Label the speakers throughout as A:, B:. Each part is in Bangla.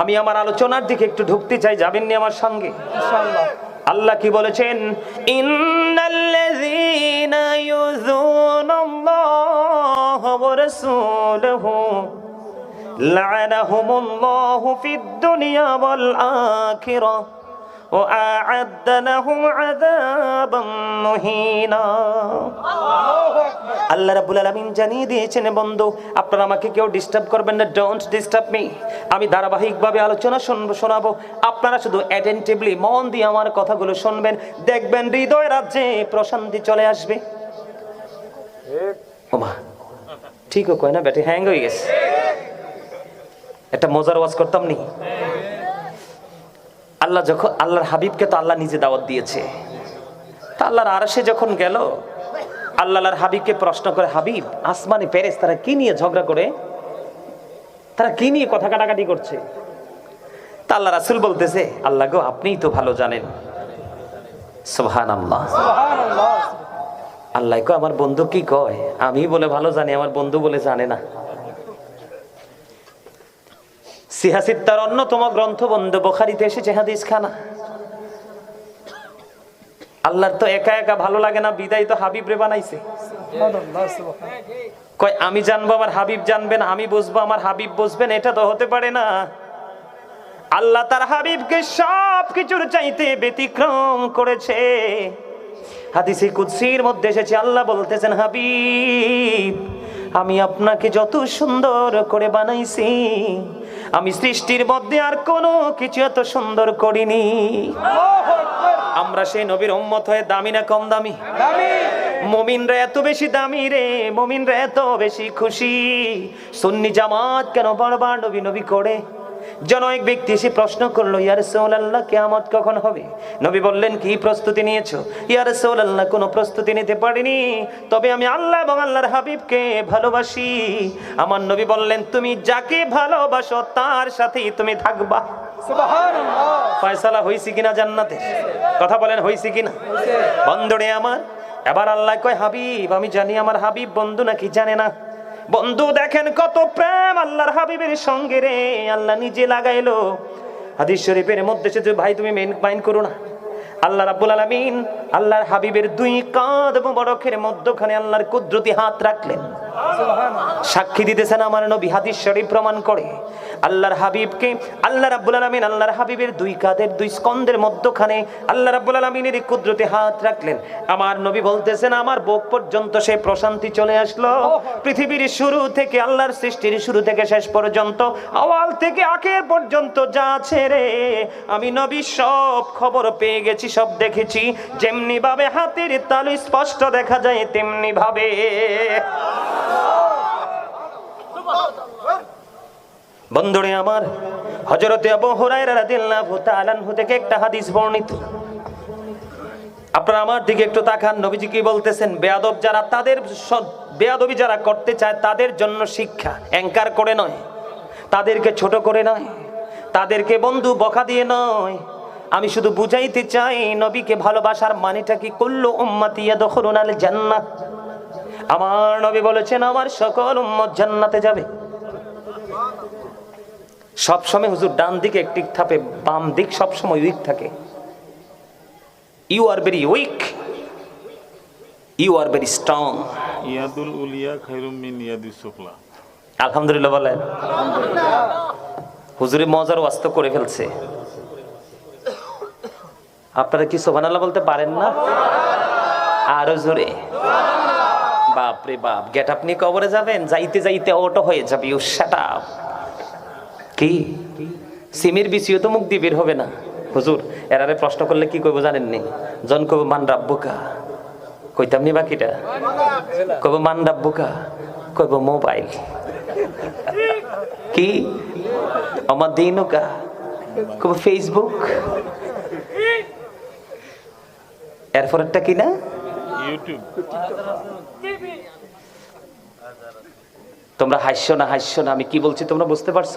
A: আমি আমার আলোচনার দিকে একটু ঢুকতে চাই যাবেন নি আমার সঙ্গে? আল্লাহ কি বলেছেন? ইন্নাল্লাযীনা ইউযুনাল্লাহ ওয়া রাসূলহু লা'নাহুমুল্লাহু ফিদ দুনিয়া ওয়াল আখিরাহ وأعد لهم عذابا مهينا আল্লাহ রাব্বুল আলামিন জানিয়ে দিয়েছেন বন্ধু আপনারা আমাকে কেউ ডিস্টার্ব করবেন না ডোন্ট ডিস্টার্ব মি আমি ধারাবাহিকভাবে আলোচনা শুনবো শোনাবো আপনারা শুধু অ্যাটেন্টিভলি মন দিয়ে আমার কথাগুলো শুনবেন দেখবেন হৃদয় রাজ্যে প্রশান্তি চলে আসবে ওমা ঠিক ও কয় না ব্যাটারি হ্যাং হয়ে গেছে একটা মজার ওয়াজ করতাম নি আল্লাহ যখন আল্লাহর হাবিবকে তো আল্লাহ নিজে দাওয়াত দিয়েছে। তা আল্লাহর আরশে যখন গেল আল্লাহর হাবিবকে প্রশ্ন করে হাবিব আসমানে প্যারেস তারা কি নিয়ে ঝগড়া করে? তারা কি নিয়ে কথা কাটাকাটি করছে? তা আল্লাহ রাসুল বলতেছে আল্লাহ গো আপনিই তো ভালো জানেন। সোহান আল্লাহ আল্লাহ কো আমার বন্ধু কি কয়? আমি বলে ভালো জানি আমার বন্ধু বলে জানে না। সিহাসিদ তার অন্যতম গ্রন্থ বন্ধু বোখারিতে এসেছে হাদিস খানা আল্লাহর তো একা একা ভালো লাগে না বিদায় তো হাবিব রে বানাইছে। কয় আমি জানব আমার হাবিব জানবেন আমি বুঝব আমার হাবিব বুঝবেন এটা তো হতে পারে না। আল্লাহ তার হাবিবকে সব কিছুর চাইতে ব্যতিক্রম করেছে। হাদিসে কুদসির মধ্যে এসেছে আল্লাহ বলতেছেন হাবিব আমি আপনাকে যত সুন্দর করে বানাইছি আমি সৃষ্টির মধ্যে আর কোনো কিছু এত সুন্দর করিনি। আমরা সেই নবীর উম্মত হয়ে দামি না কম দামি?
B: দামি।
A: মমিনরা এত বেশি দামি রে মমিনরা এত বেশি খুশি। সুন্নি জামাত কেন বারবার নবী নবী করে? যেন এক ব্যক্তি এসে প্রশ্ন করল ইয়ার আল্লাহ কেয়ামত কখন হবে? নবী বললেন কি প্রস্তুতি নিয়েছো? ইয়ার আল্লাহ কোনো প্রস্তুতি নিতে পারিনি। তবে আমি আল্লাহ এবং আল্লাহর হাবিবকে ভালোবাসি। আমার নবী বললেন তুমি যাকে ভালোবাসো তার সাথেই তুমি থাকবা। ফয়সালা হইছে কিনা জান্নাতে? কথা বলেন হইছে কিনা? বন্ধুরে আমার এবার আল্লাহ কয় হাবিব আমি জানি আমার হাবিব বন্ধু নাকি জানে না। বন্ধু, দেখেন কত প্রেম আল্লাহর হাবিবের সঙ্গে রে। আল্লাহ নিজে লাগাইলো। হাদিস শরীফের মধ্যে সে ভাই, তুমি মেন মাইন্ড করো না। আল্লাহ রাব্বুল আলামিন আল্লাহর হাবিবের দুই কাঁধ বড়খের মধ্যখানে আল্লাহর কুদরতি হাত রাখলেন। সাক্ষী দিতেছেন আমার নবী, হাদিস শরীফ প্রমাণ করে। আল্লাহর হাবিবকে, আল্লাহ রাব্বুল আলামিন আল্লাহর হাবিবের দুই কাঁধের দুই স্কন্দের মধ্যখানে আল্লাহ রাব্বুল আলামিনের কুদরতে হাত রাখলেন। আমার নবী বলতেছেন, আমার বুক পর্যন্ত সে প্রশান্তি চলে আসলো। পৃথিবীর শুরু থেকে, আল্লাহর সৃষ্টির শুরু থেকে শেষ পর্যন্ত, আওয়াল থেকে আখের পর্যন্ত যা আছে রে। আমি নবী, সব খবর পেয়ে গেছি, সব দেখেছি। যেমনি ভাবে হাতের তালু স্পষ্ট দেখা যায়, তেমনি ভাবে। বন্ধুরে আমার হজরতে একটা হাদিস বর্ণিত। আপনারা আমার দিকে একটু তাকান, নবীজি কি বলতেছেন? বেয়াদব যারা তাদের বেয়াদবি যারা করতে চায় তাদের জন্য শিক্ষা, অ্যাঙ্কার করে নয়। তাদেরকে ছোট করে নয়। তাদেরকে বন্ধু বকা দিয়ে নয়। আমি শুধু বুঝাইতে চাই, নবীকে ভালোবাসার মানেটা কি? করল উম্মাতিয়া দখলুন আল জান্নাত। আমার নবী বলেছেন, আমার সকল উম্মত জান্নাতে যাবে। সবসময় হুজুর ডান দিকে একটি থাপে বাম দিক সবসময় উইক থাকে। You are very weak you are very strong
C: Yadul উলিয়া খাইরুম মিন ইয়াদিস সুফলা।
A: আলহামদুলিল্লাহ বলেন। হুজুরে মজার ওয়াস্ত করে ফেলছে। আপনারা কি সোভানাল্লাহ বলতে পারেন না? আরও জোরে। বাপ রে বাপ গেট আপনি কবরে যাবেন যাইতে যাইতে অটো হয়ে যাবে। ইউ শাট আপ কি? সিমির বিসিও তো মুখ দিয়ে বের হবে না। হুজুর, এরারে প্রশ্ন করলে কি কইব জানেননি? জন কব মান রাব্বুকা? কইতাম নি বাকিটা? কব মান রাব্বুকা? কইব, মোবাইল। কি? আমার দিনুকা? কইব, ফেসবুক? এরপরেরটা কি না?
C: ইউটিউব।
A: তোমরা হাস্য না হাস্য না, আমি কি বলছি তোমরা বুঝতে পারছ?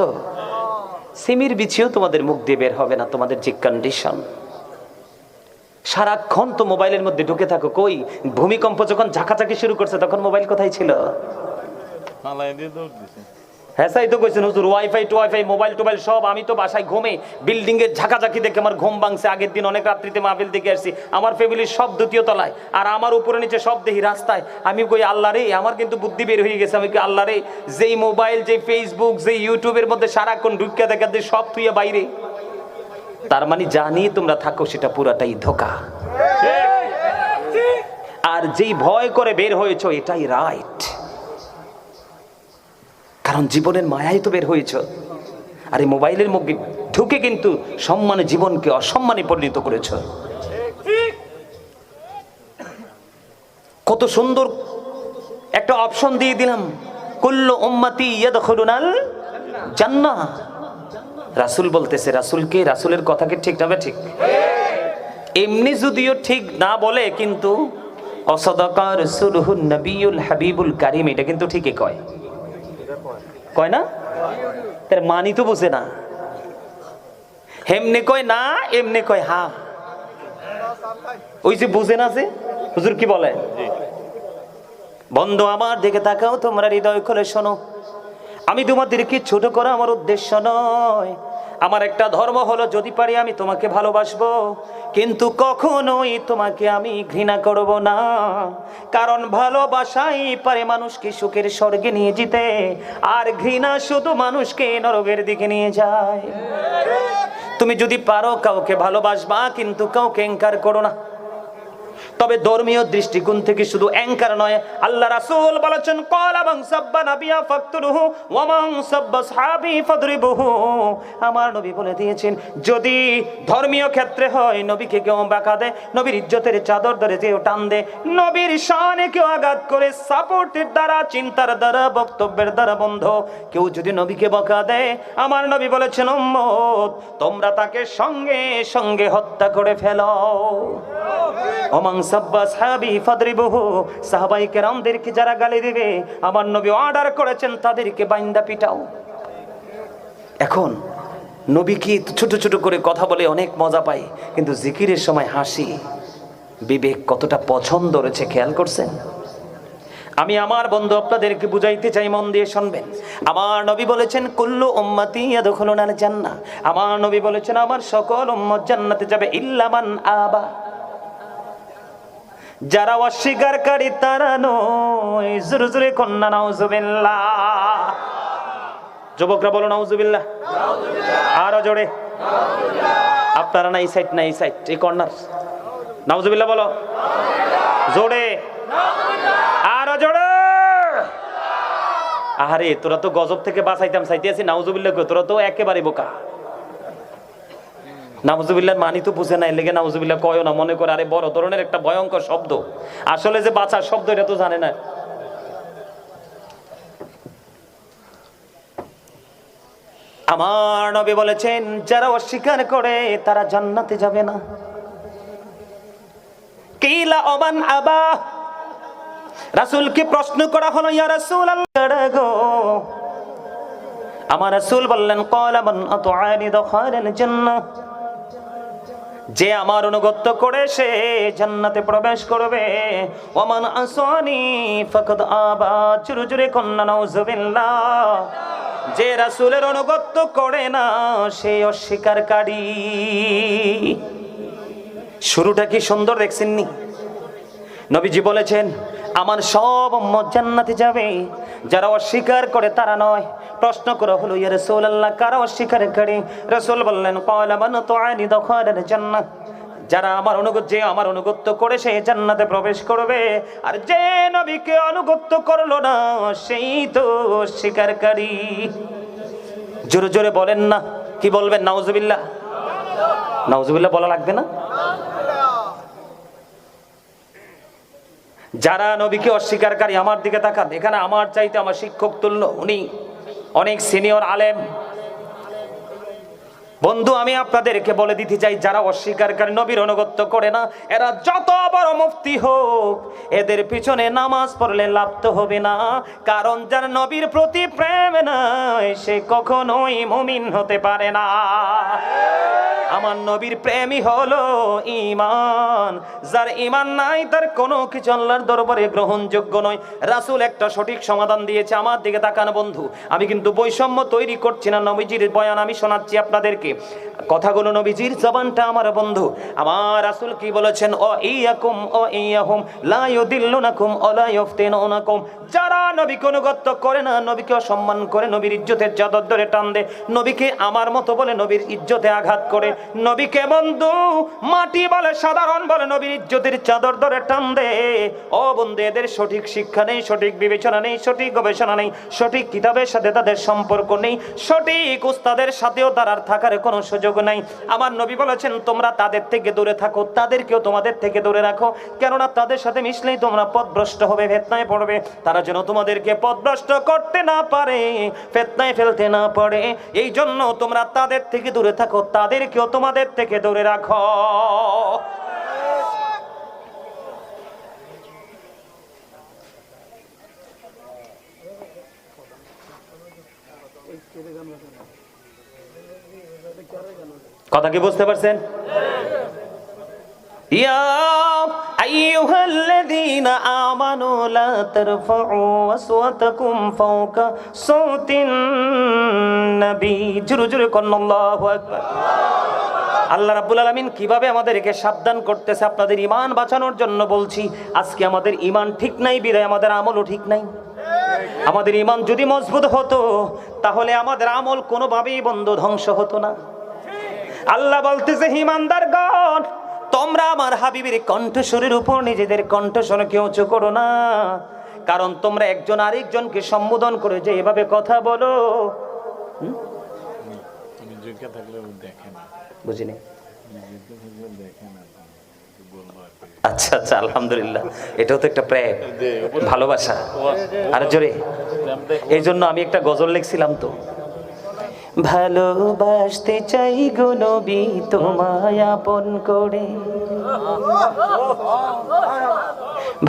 A: সিমির বিছিও তোমাদের মুখ দিয়ে বের হবে না, তোমাদের যে কন্ডিশন সারাক্ষণ তো মোবাইলের মধ্যে ঢুকে থাকো, কই? ভূমিকম্প যখন ঝাঁকাঝাঁকি শুরু করছে, তখন মোবাইল কোথায় ছিল? হ্যাঁ সাই তো কইছেন হুজুর ওয়াইফাই টু ওয়াইফাই মোবাইল টোবাইল সব। আমি তো বাসায় ঘুমে বিল্ডিং এর ঝাঁকাঝাঁকি দেখে আমার ঘুম ভাঙছে। আগের দিন অনেক রাত্রিতে মাহফিল দেখে আসছি। আমার ফ্যামিলির সব দ্বিতীয় তলায় আর আমার উপরে নিচে সব দেখি রাস্তায়। আমি কই আল্লাহ রে আমার কিন্তু বুদ্ধি বের হয়ে গেছে। আমি কই আল্লাহ রে যেই মোবাইল যেই ফেসবুক যেই ইউটিউবের মধ্যে সারাক্ষণ ঢুকিয়া দেখা দিয়ে সব তুইয়া বাইরে। তার মানে জানি তোমরা থাকো সেটা পুরাটাই ধোকা। আর যেই ভয় করে বের হয়েছো এটাই রাইট কারণ জীবনের মায়াই তো বের হয়েছ। আর এই মোবাইলের মধ্যে ঢুকে কিন্তু সম্মানে জীবনকে অসম্মানে পরিণত করেছ। কত সুন্দর একটা অপশন দিয়ে দিলাম। কুল্লু উম্মতি ইয়াদখুলুনাল জান্নাহ। রাসূল বলতেছে, রাসূলকে রাসূলের কথাকে ঠিক না ঠিক। এমনি যদিও ঠিক না বলে, কিন্তু অসদাকার সুরহুন নবিউল হাবিবুল কারিম, এটা কিন্তু ঠিকই কয়। কয় না? তার মানি তো বুঝে না। হেমনে কয় না এমনি কয় হা। ওই যে বুঝে না যে হুজুর কি বলে? বন্ধু আমার দিকে তাকাও তোমরা হৃদয় খুলে শোনো। আমি তোমাদেরকে ছোট করা আমার উদ্দেশ্য নয়। আমার একটা ধর্ম হলো, যদি পারি আমি তোমাকে ভালোবাসবো। কিন্তু কখনোই তোমাকে আমি ঘৃণা করব না। কারণ ভালোবাসাই পারে মানুষকে সুখের স্বর্গে নিয়ে যেতে, আর ঘৃণা শুধু মানুষকে নরকের দিকে নিয়ে যায়। তুমি যদি পারো কাউকে ভালোবাসবা, কিন্তু কাউকে এঙ্কার করো না। তবে ধর্মীয় দৃষ্টিকোণ থেকে শুধু অ্যাঙ্কার নয়, আল্লাহ রাসূল বলেছেন, কল এবং সাব্বা নাবিয়া ফাকতুরুহু ওয়ামান সাব্বা সাহাবি ফাদরিবুহু। আমার নবী বলে দিয়েছেন, যদি ধর্মীয় ক্ষেত্রে হয়, নবীকে কেউ বাঁকা দেয়, নবীর ইজ্জতের চাদর ধরে কেউ টান দেয়, নবীর শানে কেউ আঘাত করে, সাপোর্টের দ্বারা, চিন্তার দ্বারা, বক্তব্যের দ্বারা বন্ধ। কেউ যদি নবীকে বকা দেয়, আমার নবী বলেছেন, উম্মত, তোমরা তাকে সঙ্গে সঙ্গে হত্যা করে ফেলো। ওমাং সাব্বা সাহাবি ফাদরিবুহু, সাহাবাই কেরামদেরকে যারা গালি দিবে, আমার নবী অর্ডার করেছেন তাদেরকে বাইন্দা পিটাও। এখন নবী কি ছোট ছোট করে কথা বলে অনেক মজা পায়, কিন্তু জিকিরের সময় হাসি। বিবেক কতটা পছন্দ রয়েছে, খেয়াল করছেন? আমি আমার বন্ধু আপনাদেরকে বুঝাইতে চাই, মন দিয়ে শুনবেন। আমার নবী বলেছেন, কুল্লু উম্মতি ইয়াদখুলুন আল জান্নাহ। আমার নবী বলেছেন, আমার সকল উম্মত জান্নাতে যাবে ইল্লামান আবা। যারা অস্বীকারী তারা নয়। জোরে জোরে কন্যা নাউজুবিল্লাহ। যুবকরা বলো নাউজুবিল্লাহ। আরও জোরে। আপনারা না এই সাইড না এই সাইড এই কর্নার নাউজুবিল্লাহ বলো। জোরে। আরও জোরে। আরে তোরা তো গজব থেকে বাঁচাইতাম চাইতে আছি নাউজুবিল্লাহ কই, তোরা তো একেবারে বোকা। নাউজুবিল্লাহর মানি তো বুঝে নাই, লেগে নাউজুবিল্লাহ কয় না, মনে করে, আরে বড় ধরনের একটা ভয়ঙ্কর শব্দ। আসলে যে বাঁচার শব্দ, এটা তো জানে না। আমার নবী বলেছেন, যারা অস্বীকার করে, তারা জান্নাতে যাবে না। কিলা অবান আবা, রাসূলকে প্রশ্ন করা হলো, ইয়া রাসূল গো? আমার রাসূল বললেন ক্বালা মান আতআনি দখালাল জান্নাহ। যে আমার অনুগত্য করে সে জান্নাতে প্রবেশ করবে। ওমান আসানি, ফাকাদ আবা, জুরে কন্না নাউজুবিল্লাহ যে রাসূলের অনুগত্য করে না, সে অস্বীকারী শুরুটা কি সুন্দর দেখছেননি? নবীজি বলেছেন, আমার সব জান্নাতে যাবে। যারা অস্বীকার করে তারা নয় প্রশ্ন করা হলো ইয়া রাসূলুল্লাহ, কারা অস্বীকার করে? রাসূল বললেন, ক্বালা মান তুআনি দখালাল জান্নাহ। যারা আমার অনুগত, যে আমার অনুগত্য করে, সে জান্নাতে প্রবেশ করবে। আর যে নবীকে অনুগত্য করল না, সেই তো অস্বীকারী। জোরে জোরে বলেন না, কি বলবেন? নাউজুবিল্লাহ। নাউজুবিল্লাহ বলা লাগবে না? যারা নবীকে অস্বীকারী, আমার দিকে তাকান। এখানে আমার চাইতে আমার শিক্ষক তুল্য, উনি অনেক সিনিয়র আলেম। বন্ধু, আমি আপনাদেরকে বলে দিতে চাই, যারা অস্বীকারী নবীর অনুগত্য করে না, এরা যত বড় মুফতি হোক, এদের পিছনে নামাজ পড়লে লাভ তো হবে না। কারণ যার নবীর প্রতি প্রেম নাই, সে কখনোই মুমিন হতে পারে না। আমার নবীর প্রেমই হলো ইমান যার ইমান নাই, তার কোনো কিছু আল্লাহর দরবারে গ্রহণযোগ্য নয়। রাসূল একটা সঠিক সমাধান দিয়েছে, আমার দিকে তাকান বন্ধু। আমি কিন্তু বৈষম্য তৈরি করছি না, নবীজির বয়ান আমি শোনাচ্ছি আপনাদেরকে। কথাগুলো নবীজির জবানটা আমার বন্ধু। আমার রাসুল কি বলেছেন? ও ইয়াকুম ও ইয়াহুম, লা ইউদিল্লুনাকুম ও লা ইফতিনুনাকুম যারা নবীকে অনুগত্য করে না নবীকে অসম্মান করে, নবীর ইজ্জতের চাদর ধরে টান দেয় নবীকে আমার মতো বলে নবীর ইজ্জতে আঘাত করে। নবীকে বন্ধু? মাটি বলে সাধারণ বলে নবীর ইজ্জতের চাদর ধরে টান দে। ও বন্ধু, এদের সঠিক শিক্ষা নেই, সঠিক বিবেচনা নেই, সঠিক গবেষণা নেই, সঠিক কিতাবের সাথে তাদের সম্পর্ক নেই, সঠিক উস্তাদের সাথেও তার থাকার কোনো সুযোগ নাই। আমার নবী বলেছেন, তোমরা তাদের থেকে দূরে থাকো, তাদেরকেও তোমাদের থেকে দূরে রাখো। কেননা তাদের সাথে মিশলেই তোমরা পথভ্রষ্ট হবে, ফেতনায় পড়বে। তারা যেন তোমাদেরকে পথভ্রষ্ট করতে না পারে, ফেতনায় ফেলতে না পারে। এই জন্য তোমরা তাদের থেকে দূরে থাকো, তাদেরকেও তোমাদের থেকে দূরে রাখো কথা কি বুঝতে পারছেন يا أيها الذين آمنوا لا ترفعوا أصواتكم فوق صوت النبي জোরে জোরে কন্ন আল্লাহু আকবার আল্লাহ রাব্বুল আলামিন কীভাবে আমাদেরকে সাবধান করতেছে, আপনাদের ইমান বাঁচানোর জন্য বলছি, আজকে আমাদের ইমান ঠিক নাই, বিদায় আমাদের আমলও ঠিক নাই। আমাদের ইমান যদি মজবুত হতো, তাহলে আমাদের আমল কোনোভাবেই বন্ধ, ধ্বংস হতো না। আল্লাহ বলতেছে হিমানদার গণ, তোমরা আমার হাবিবের কণ্ঠস্বরের উপর নিজেদের কণ্ঠস্বরকে উঁচু করো না। কারণ তোমরা একজন আরেকজনকে সম্বোধন করে যে এভাবে কথা বলো।
C: থাকলে দেখে।
A: বুঝিনি। আচ্ছা আচ্ছা আলহামদুলিল্লাহ। এটাও তো একটা প্রেম ভালোবাসা। আর জোরে। এই জন্য আমি একটা গজল লিখছিলাম তো। ভালোবাসতে চাই গো নবী, তোমায় আপন করে।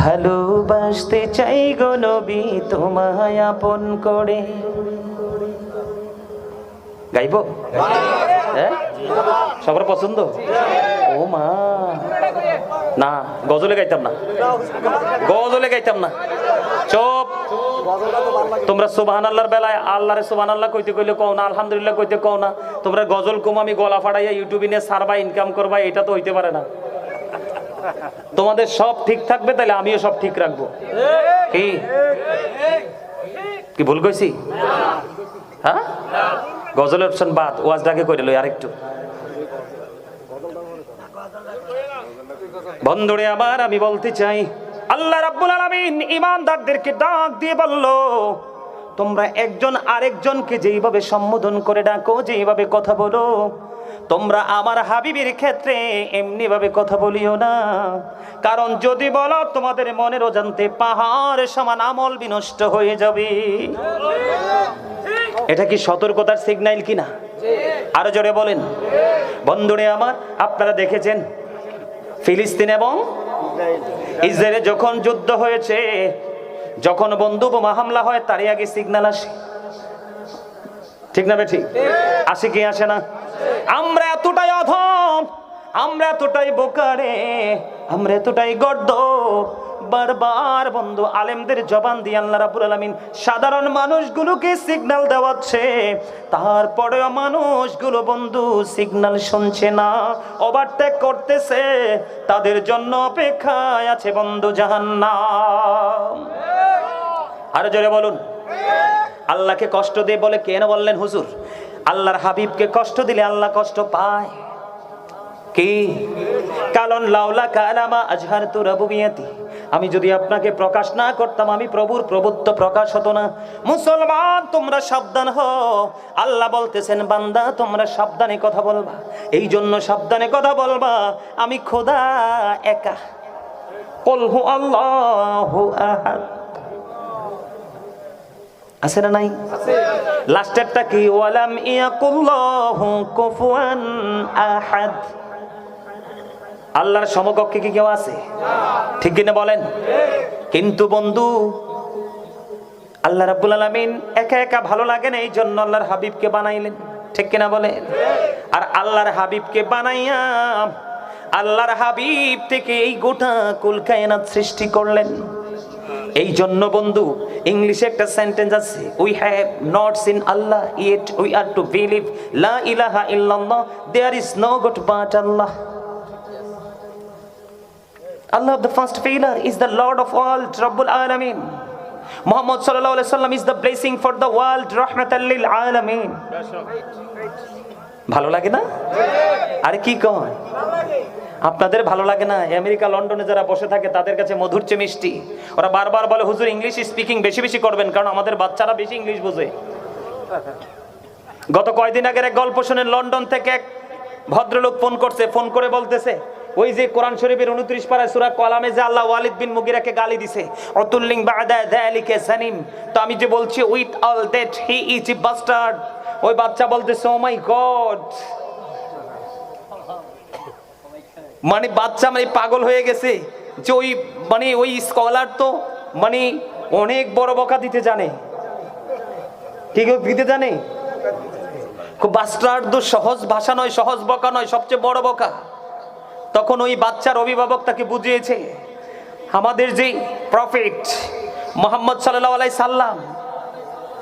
A: ভালোবাসতে চাই গো নবী, তোমায় আপন করে। গাইবো? হ্যাঁ? সবার পছন্দ? ও মা। না, গজলে গাইতাম না। গজলে গাইতাম না। চপ। তোমরা সুবহান আল্লাহর বেলায় আল্লাহরে সুবহান আল্লাহ কইতে কইলে কও না, আলহামদুলিল্লাহ কইতে কও না। তোমরা গজল কম, আমি গলা ফাড়াইয়া ইউটিউবে নিয়ে সারবা ইনকাম করবা, এটা তো হইতে পারে না। তোমাদের সব ঠিক থাকবে তাহলে আমিও সব ঠিক রাখব। কি? কি ভুল কইছি? হ্যাঁ? গজলের অপশন বাদ ওয়াজটাকে করে লই আরেকটু। বন্ধুরে আবার আমি বলতে চাই, আল্লাহ রাব্বুল আলামিন ইমানদারদেরকে ডাক দিয়ে বলল, তোমরা একজন আরেকজনকে যেইভাবে সম্বোধন করে ডাকো, যেইভাবে কথা বলো, তোমরা আমার হাবিবের ক্ষেত্রে এমনি ভাবে কথা বলিও না। কারণ যদি বলো, তোমাদের মনের অজান্তে পাহাড় সমান আমল বিনষ্ট হয়ে যাবে। এটা কি সতর্কতার সিগন্যাল কিনা? আরও জোরে বলেন। বন্ধুরে আমার, আপনারা দেখেছেন? ফিলিস্তিন এবং ইসরায়েলে যখন যুদ্ধ হয়েছে, যখন বন্ধু বোমা হামলা হয়, তারই আগে সিগনাল আসে। ঠিক না বেঠি? আসে কি আসে না? আমরা এতটাই অধম আমরা এতটাই বোকারে, আমরা এতটাই গর্দ। বারবার বন্ধু, আলেমদের জবান দিয়ে আল্লাহ রাব্বুল আলামিন সাধারণ মানুষগুলোকে সিগনাল দেওয়াচ্ছে। তারপরেও মানুষগুলো বন্ধু সিগনাল শুনছে না ওভারটেক করতেছে। তাদের জন্য অপেক্ষায় আছে বন্ধু জাহান্নাম। আরও জোরে বলুন। আল্লাহকে কষ্ট দিয়ে বলে কেন বললেন হুজুর? আল্লাহর হাবিবকে কষ্ট দিলে আল্লাহ কষ্ট পায়। কি? কারণ লাউলা কালামা আজহার তো রবুবিয়াতি। আমি যদি আপনাকে প্রকাশ না করতাম, আমি প্রভুর প্রভুত্ব প্রকাশ হতো না। মুসলমান, তোমরা সাবধান হও। আল্লাহ বলতেছেন, বান্দা, তোমরা সাবধানে কথা বলবা। এই জন্য সাবধানে কথা বলবা, আমি খোদা একা। কলহু আল্লাহু আহাদ। আছে না নাই? লাস্টেরটা কি? ওয়ালাম ইয়াকুল্লাহু কুফুয়ান আহাদ। আল্লাহর সমকক্ষে কি কেউ আছে? ঠিক কিনা বলেন? কিন্তু বন্ধু, আল্লাহ রাব্বুল আলামিন একা একা ভালো লাগে না এই জন্য আল্লাহর হাবিবকে বানাইলেন। ঠিক কিনা বলে আর আল্লাহর হাবিবকে বানাইয়া আল্লাহর হাবিব থেকে এই গোটা কুলকায়নাত সৃষ্টি করলেন। এই জন্য বন্ধু, ইংলিশে একটা সেন্টেন্স আছে we have not seen Allah yet we are to believe লা ইলাহা ইল্লাল্লাহ there is no god but Allah Allah, the first pillar, is the Lord of all, Rabbul Alameen. Muhammad sallallahu alaihi wasallam is the blessing for the world, Rahmatan lil Alameen. ভালো লাগে না? আরে কি কয়? আপনাদের ভালো লাগে না? আমেরিকা লন্ডনে যারা বসে থাকে তাদের কাছে মধুর চেয়ে মিষ্টি। ওরা বারবার বলে হুজুর ইংলিশ স্পিকিং বেশি বেশি করবেন কারণ আমাদের বাচ্চারা বেশি ইংলিশ বোঝে। গত কয়দিন আগের এক গল্প শুনে লন্ডন থেকে এক ভদ্রলোক ফোন করছে ফোন করে বলতেছে ওই যে কোরআন শরীফের উনত্রিশ পাড়ায় সুরা কলামে যে আল্লাহ ওয়ালিদ বিন মুগিরাকে গালি দিছে, অতুল্লিং বাদা দালিকে সানিম। তো আমি যে বলছি, with all that he is a bastard. ওই বাচ্চা বলতেছে ও মাই গড মানে বাচ্চা মানে পাগল হয়ে গেছে যে ওই মানে ওই স্কলার তো মানে অনেক বড় বকা দিতে জানে। ঠিক দিতে জানে? খুব বাস্টার্ড সহজ ভাষা নয়, সহজ বকা নয়, সবচেয়ে বড় বকা। তখন ওই বাচ্চার অভিভাবক তাকে বুঝিয়েছে আমাদের যে প্রফিট মোহাম্মদ সাল্লাহ আলাই সাল্লাম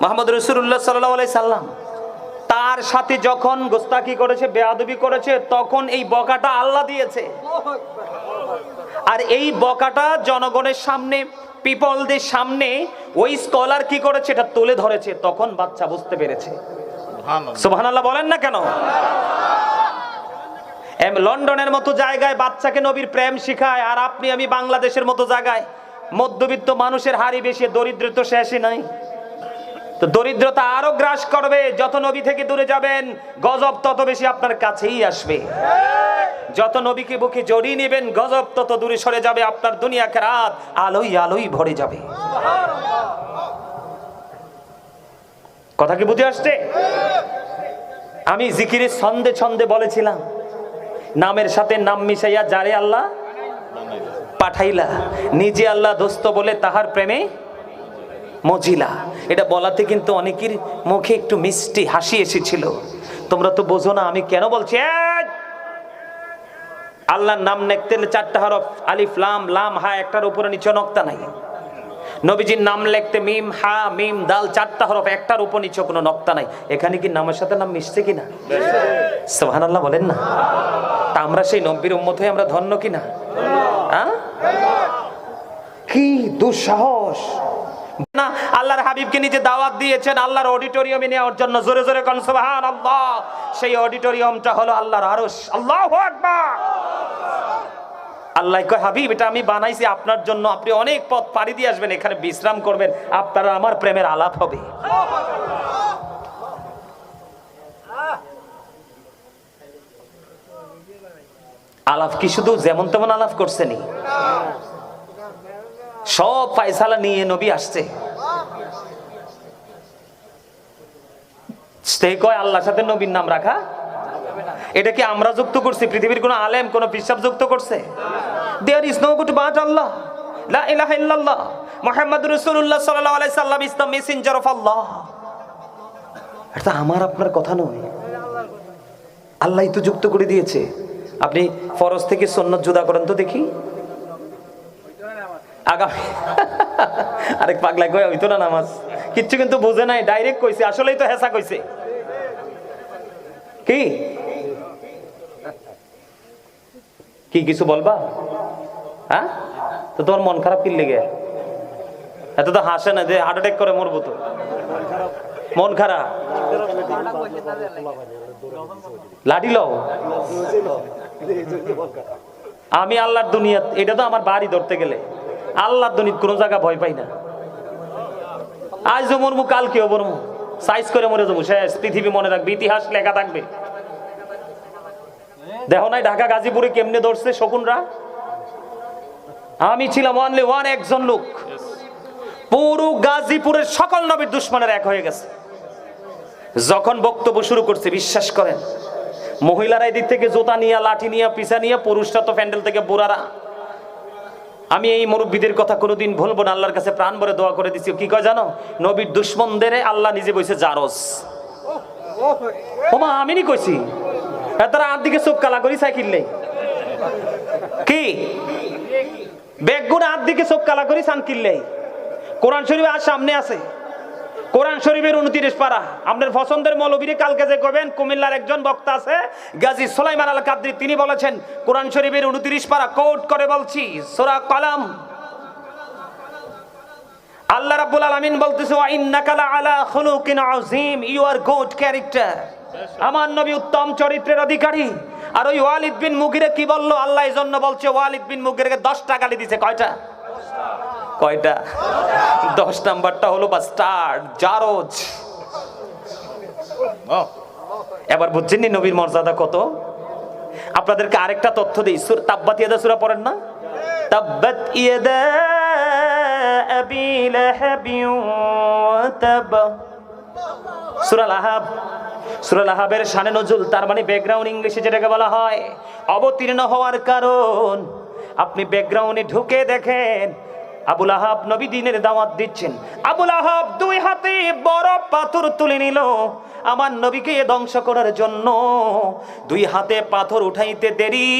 A: মোহাম্মদ রসুল্লাহ সাল্লাহ আলাই সাল্লাম তার সাথে যখন গোস্তাকি করেছে বেয়াদবি করেছে তখন এই বকাটা আল্লাহ দিয়েছে। আর এই বকাটা জনগণের সামনে পিপলদের সামনে ওই স্কলার কি করেছে এটা তুলে ধরেছে তখন বাচ্চা বুঝতে পেরেছে। সুবহান আল্লাহ বলেন না কেন? লন্ডনের মতো জায়গায় বাচ্চাকে নবীর প্রেম শিখায়, আর আপনি, আমি বাংলাদেশের মতো জায়গায় মধ্যবিত্ত মানুষের হারি বেশি দরিদ্র তো শেষই নাই। তো দরিদ্রতা আরও গ্রাস করবে, যত নবী থেকে দূরে যাবেন, গজব তত বেশি আপনার কাছেই আসবে। যত নবীকে বুকে জড়িয়ে নেবেন, গজব তত দূরে সরে যাবে, আপনার দুনিয়া রাত আলোই আলোই ভরে যাবে। কথা কি বুঝে আসছে? আমি জিকিরের ছন্দে ছন্দে বলেছিলাম নামের সাথে নাম মিশাইয়া যারে আল্লাহ পাঠাইলা। নিজে আল্লাহ দোস্ত বলে তাহার প্রেমে মজিলা। এটা বলাতে কিন্তু অনেকের মুখে একটু মিষ্টি হাসি এসেছিল। তোমরা তো বোঝো না আমি কেন বলছি আল্লাহর নাম নেকতে হলে চারটা হরফ, আলিফ, লাম লাম, হা, একটার উপরে নিচে নক্তা নাই। নবীজির নাম লিখতে মিম, হা, মিম, দাল চারটা হরফ, একটার উপর নিচে কোনো নক্তা নাই। এখানে কি নামের সাথে নাম মিশছে কিনা? সোহান আল্লাহ বলেন না। তা আমরা সেই নব্বীর উম্মত হয়ে আমরা ধন্য কিনা? হ্যাঁ? কি দুঃসাহস। না, আল্লাহর হাবিবকে নিজে দাওয়াত দিয়েছেন, আল্লাহর অডিটোরিয়ামে নেওয়ার জন্য। জোরে জোরে কোন সুবহান আল্লাহ সেই অডিটোরিয়ামটা হলো আল্লাহর আরশ। আল্লাহু আকবার। আল্লাহ কয়, হাবিব, এটা আমি বানাইছি আপনার জন্য। আপনি অনেক পথ পাড়ি দিয়ে আসবেন, এখানে বিশ্রাম করবেন, আপনারা আমার প্রেমের আলাপ হবে। আলাপ কি শুধু যেমন তেমন আলাপ করছেনি সব পায়সালা নিয়ে নবী আসছে। সে কয়, আল্লাহর সাথে নবীর নাম রাখা এটা কি আমরা যুক্ত করছি? পৃথিবীর কোন আলেম, কোন বিশ্বাস যুক্ত করছে? There is no god but Allah লা ইলাহা ইল্লাল্লাহ। মুহাম্মাদুর রাসূলুল্লাহ সাল্লাল্লাহু আলাইহি সাল্লাম is the messenger of Allah এটা আমার আপনার কথা নয়। আল্লাহই তো যুক্ত করে দিয়েছে। আপনি ফরজ থেকে সন্ন্যত জুদা করেন তো দেখি। আগামী আরেক পাগলা কয়, হইতো না নামাজ। কিচ্ছু কিন্তু বোঝে নাই, ডাইরেক্ট কইছে, আসলেই তো হেসা কইছে। কি? কি কিছু বলবা? হ্যাঁ? তো তোমার মন খারাপ কি লেগে? এত তো হাসে না, যে হার্ট অ্যাটাক করে মরবো তো। মন খারাপ? লাঠি লও। আমি আল্লাহর দুনিয়া এটা তো আমার বাড়ি ধরতে গেলে। আল্লাহর দুনিয়া কোনো জায়গা ভয় পাই না। আজ মরমু কাল কেউ মরমু। সাইজ করে মরে যাব, শেষ। পৃথিবী মনে রাখবে, ইতিহাস লেখা থাকবে। দেখো নাই ঢাকা গাজীপুরে কেমনে ধরছে শকুনরা? আমি ছিলাম অনলি ওয়ান একজন লোক। পুরো গাজীপুরের সকল নবীর দুশ্মনের এক হয়ে গেছে। যখন বক্তব্য শুরু করছে বিশ্বাস করেন মহিলারা এদিক থেকে জোতা নিয়ে লাঠি নিয়ে পিছা নিয়ে পুরুষরা তো প্যান্ডেল থেকে বুড়ারা। আমি এই মুরব্বীদের কথা কোনোদিন ভুলবো না আল্লাহর কাছে প্রাণ ভরে দোয়া করে দিছি কি কয় জানো? নবীর দুশ্মনদের আল্লাহ নিজে বসে জারস ওমা আমি নি কইছি। তারা আর চোখ কালা করি সাইকেল নেই। কি? বেগুন আর দিকে চোখ কালা করি সানকিল নেই। কোরআন শরীফ আর সামনে আছে। কোরআন শরীফের উনত্রিশ পারা। আপনার পছন্দের মৌলবীরে কালকে যে করবেন কুমিল্লার একজন বক্তা আছে, গাজী সোলাইমান আল কাদ্রি তিনি বলেছেন, কোরআন শরীফের উনত্রিশ পারা কোট করে বলছি, সোরা কালাম। আল্লাহ রাব্বুল আলামিন বলতেছে ইন্নাকা আলা খুলুকিন আযীম। ইউ আর গুড ক্যারেক্টার আমার নবী উত্তম চরিত্রের অধিকারী। আর ওই ওয়ালিদ বিন মুগিরে কি বলল? আল্লাহ এই জন্য বলছে ওয়ালিদ বিন মুগিরকে দশটা গালি দিছে। কয়টা? কয়টা? দশ নাম্বারটা হলো বা স্টার জারজ এবার বুঝছেন নি নবীর মর্যাদা কত? আপনাদেরকে আরেকটা তথ্য দিই। সুর তাব্বাত ইয়াদা সুরা পড়েন না? তাব্বাত ইয়াদা আবি লাহাবি ওয়া তাব। সূরা লাহাব। সূরা লাহাবের শানে নজুল, তার মানে ব্যাকগ্রাউন্ড ইংলিশে যেটাকে বলা হয়, অবতীর্ণ হওয়ার কারণ। আপনি ব্যাকগ্রাউন্ডে ঢুকে দেখেন, আবুল আহাব নবী দিনের দাওয়াত দিচ্ছেন। আবুল আহাব দুই হাতে বড় পাথর তুলে নিল, আমার নবীকে ধ্বংস করার জন্য। দুই হাতে পাথর উঠাইতে দেরি,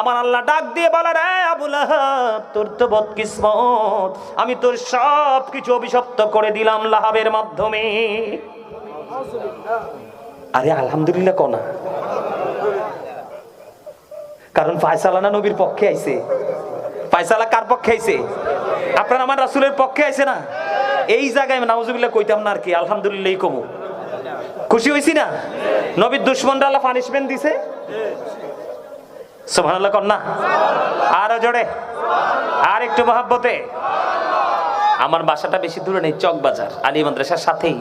A: আমার আল্লাহ ডাক দিয়ে বলে, রে আবুল আহাব, তোর তো বদকিসমত, আমি তোর সব কিছু অভিশপ্ত করে দিলাম লাহাবের মাধ্যমে। আরে আলহামদুলিল্লাহ কনা কারণ ফায়সালা না নবীর পক্ষে আইছে। ফায়সালা কার পক্ষে আইছে? আপনার আমার রাসূলের পক্ষে আইছে না? এই জায়গায় নাউজুবিল্লাহ কইতাম না আর কি আলহামদুলিল্লাহ কমু। খুশি হইছি না? নবীর দুশ্মনরা আল্লাহ পানিশমেন্ট দিছে? সুবহানাল্লাহ কন্যা আরও জোরে। আর একটু মহাব্বতে। আমার বাসাটা বেশি দূরে নেই চক বাজার আলী মাদ্রাসার সাথেই।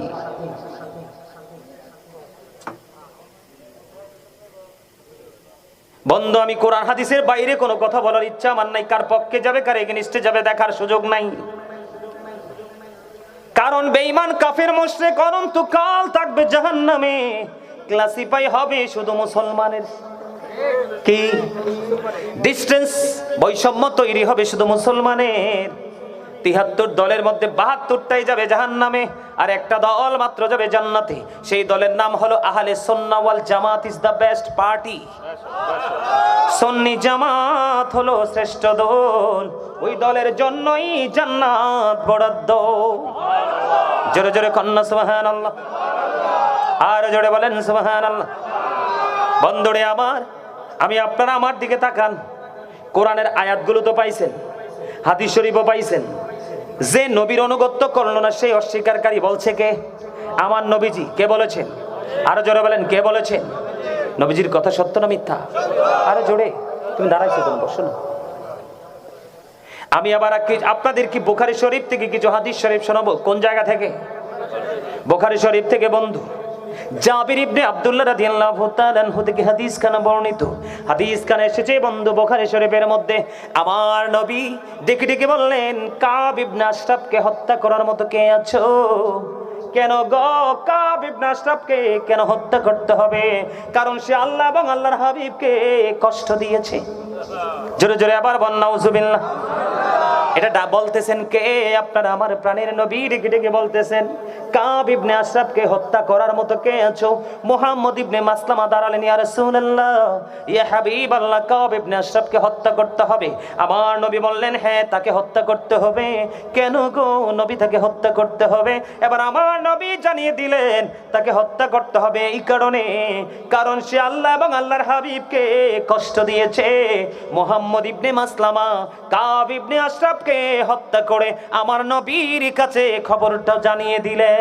A: বন্ধু, আমি কোরআন হাদিসের বাইরে কোনো কথা বলার ইচ্ছা আমার নাই। কার পক্ষে যাবে, কার এগেনিস্টে যাবে, দেখার সুযোগ নাই। কারণ বেঈমান, কাফের, মুশরিক, অনন্তকাল থাকবে জাহান্নামে। ক্লাসিফাই হবে শুধু মুসলমানের। কি? ডিস্টেন্স বৈষম্য তৈরি হবে শুধু মুসলমানের। তিহাত্তর দলের মধ্যে বাহাত্তরটাই যাবে জাহান নামে আর একটা দল মাত্র যাবে জান্নাতে। সেই দলের নাম হলো আহলে সন্নাওয়াল জামাত ইজ দ্য বেস্ট পার্টি। সন্নি জামাত হলো শ্রেষ্ঠ দল, ওই দলের জন্যই জান্নাত বরাদ্দ। জোরে জোরে কন্যা সুবহান আল্লাহ আর জোরে বলেন সুবহান আল্লাহ বন্ধুরে আমার, আমি আপনারা আমার দিকে তাকান। কোরআনের আয়াতগুলো তো পাইছেন, হাদিস শরীফও পাইছেন। যে নবীর অনুগত্য করল না, সেই অস্বীকারী বলছে কে? আমার নবীজি, কে বলেছেন? আরও জোরে বলেন, কে বলেছেন? নবীজির কথা সত্য না মিথ্যা? আরও জোরে, তুমি দাঁড়াইছো তুমি বসো না। আমি আবার আপনাদের কি বোখারি শরীফ থেকে কিছু হাদিস শরীফ শোনাবো? কোন জায়গা থেকে? বোখারি শরীফ থেকে বন্ধু। জাবির ইবনে আব্দুল্লাহ রাদিয়াল্লাহু তাআলা আনহু থেকে হাদিস খানা বর্ণিত। হাদিস খানা এসেছে বন্ধু বোখারি শরীফের মধ্যে। আমার নবী ডেকে ডেকে বললেন, কাব ইবনে আশরাফকে হত্যা করার মতো কে আছো? কেন গো কাব ইবনে আশরাফকে কেন হত্যা করতে হবে? কারণ সে আল্লাহ এবং আল্লাহর হাবিবকে কষ্ট দিয়েছে। জোরে জোরে আবার বন্যা উজুবিল্লাহ এটা বলতেছেন কে? আপনারা আমার প্রাণের নবী ডেকে ডেকে বলতেছেন। কাব ইবনে আশরাফকে হত্যা করার মতো কে আছো? মুহাম্মদ ইবনে মাসলামা দাঁড়ালেন, ইয়া রাসূলুল্লাহ, ইয়া হাবিবাল্লাহ, কাব ইবনে আশরাফকে হত্যা করতে হবে। আমার নবী বললেন হ্যাঁ তাকে হত্যা করতে হবে। কেন গো? নবী তাকে হত্যা করতে হবে। এবার আমার নবী জানিয়ে দিলেন, তাকে হত্যা করতে হবে এই কারণে। কারণ সে আল্লাহ এবং আল্লাহর হাবিবকে কষ্ট দিয়েছে। মোহাম্মদ ইবনে মাসলামা কাব ইবনে আশরাফকে হত্যা করে আমার নবীর কাছে খবরটা জানিয়ে দিলেন।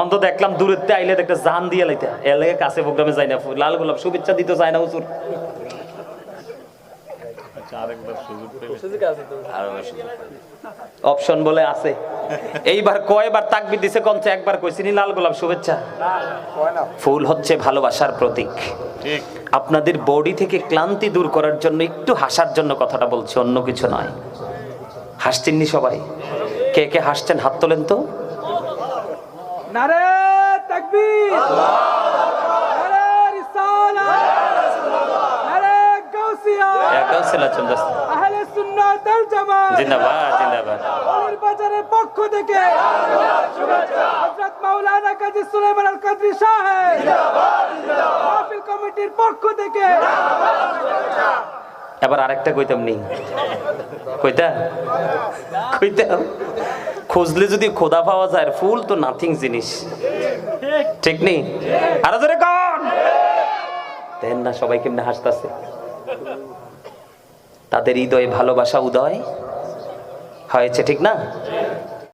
A: অন্তত দেখলাম দূরের তে আইলে একটা জান দিয়ে লাইতে। এলাকে কাছে প্রোগ্রামে যাই না লাল গোলাপ শুভেচ্ছা দিতে চায় না হুজুর। অপশন বলে আছে। এইবার কয়বার তাকবি দিছে কঞ্চে একবার কইছিনি লাল গোলাপ শুভেচ্ছা। ফুল হচ্ছে ভালোবাসার প্রতীক। আপনাদের বডি থেকে ক্লান্তি দূর করার জন্য একটু হাসার জন্য কথাটা বলছি অন্য কিছু নয়। হাসছেননি সবাই? কে কে হাসছেন হাত তোলেন তো।
B: নারে তাকবীর। নারে রিসালাত। নারে গাউসিয়া।
A: একাও সেলাচন দোস্ত।
B: আহলে সুন্নাত ওয়াল জামাত।
A: জিন্দাবাদ জিন্দাবাদ।
B: অলির বাজারের পক্ষ থেকে। হযরত মাওলানা কাজী সুলাইমান আল কাদরি সাহেব। মাহফিল কমিটির পক্ষ থেকে।
A: এবার আরেকটা কইতাম নি কইতা কইতাম? খুঁজলে যদি খোদা পাওয়া যায়, ফুল তো নাথিং জিনিস। ঠিক নেই? আরও কন। দেন না, সবাই কেমনে হাসতেছে। তাদের হৃদয়ে ভালোবাসা, উদয় হয়েছে, ঠিক না?